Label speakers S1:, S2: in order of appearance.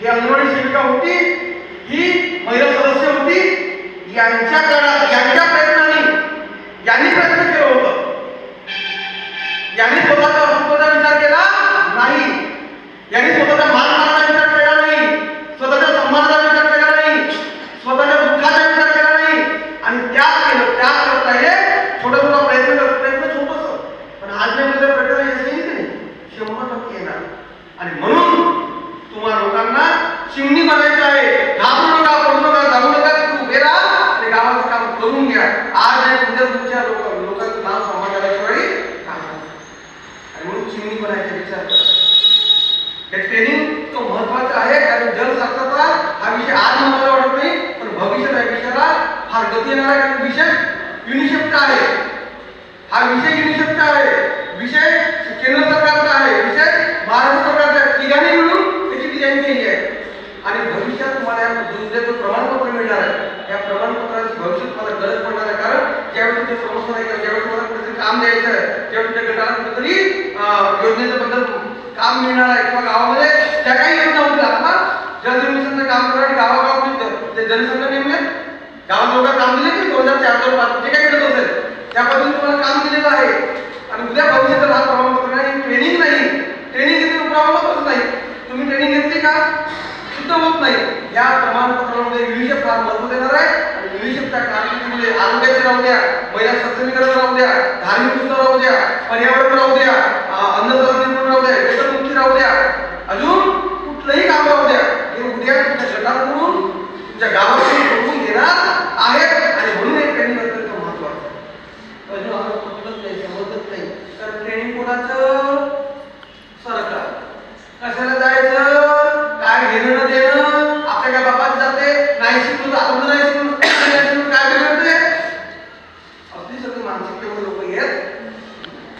S1: ही अंगणवाडी सेविका होती ही महिला सदस्य होती यांच्या काळात यांच्या प्रयत्नाने यांनी प्रयत्न केलं होतं. यांनी स्वतःचा अस्तित्वाचा विचार केला नाही. यांनी स्वतःचा मान मानाचा विचार केला नाही. स्वतःच्या सन्मानाचा विचार केला नाही. स्वतःच्या दुःखाचा विचार केला नाही. आणि त्याग केलं त्याग करता हे छोटा छोटा प्रयत्न करत प्रयत्न छोटस. पण आजमध्ये प्रयत्न नाही. शंभर टक्के येणार. आणि मग चिमणी बनायचं आहे. घाबरू नका पडू नका जाऊ नका तू उभे राहा आणि गावाचं काम करून घ्या. आज आहे उद्या तुमच्या लोक लोकांचं नाव समाजाशिवाय काम आणि म्हणून चिमणी बनायचा विचार करा. हे ट्रेनिंग तो महत्वाचं आहे कारण जलसाक्षरता हा विषय आज मला वाटत नाही पण भविष्यात या विषयाला फार गती येणार आहे कारण विषय युनिसेफचा आहे. हा विषय युनिसेफचा आहे. विषय केंद्र सरकार आहे विषय महाराष्ट्र सरकारचा आहे तिघांनी मिळून त्याची डिझाईन केली आहे आणि भविष्यात तुम्हाला या दुसऱ्याचं प्रमाणपत्र मिळणार आहे. या प्रमाणपत्राची भविष्यात मला गरज पडणार आहे. कारण ज्यावेळी तुमचे समस्या आहे किंवा ज्यावेळी तुम्हाला कुठेतरी काम द्यायचं आहे ज्यावेळी तुमच्या गटाला कुठेतरी योजनेचं बद्दल काम मिळणार आहे. किंवा गावामध्ये त्या काही योजना होतील. आता जलजीवन मिशनचं काम करण्यासाठी मिळतं ते जनसंघ नेमले गावात काम दिले की दोन हजार चार दोन पाच जे काही मिळत असेल त्या पद्धतीने तुम्हाला काम दिलेलं आहे आणि उद्या भविष्यात हा प्रमाणपत्र नाही ट्रेनिंग नाही ट्रेनिंग घेतली प्रमाणपत्रच नाही तुम्ही ट्रेनिंग घेतली का शुद्ध होत त्या प्रमाणपत्रामध्ये युनिसेफ फार महत्त्व देणार आहे. आणि युनिसेफच्या कारकिर्दीमध्ये आरोग्याचे राहू द्या महिला सक्षमीकरण राहू द्या धार्मिक उत्सव राहू द्या पर्यावरण राहू द्या अन्न राहू द्या व्यसनमुक्ती राहू द्या. अजून कुठलंही काम राहू द्या. हे उद्या तुमच्या गटाकडून तुमच्या गावात que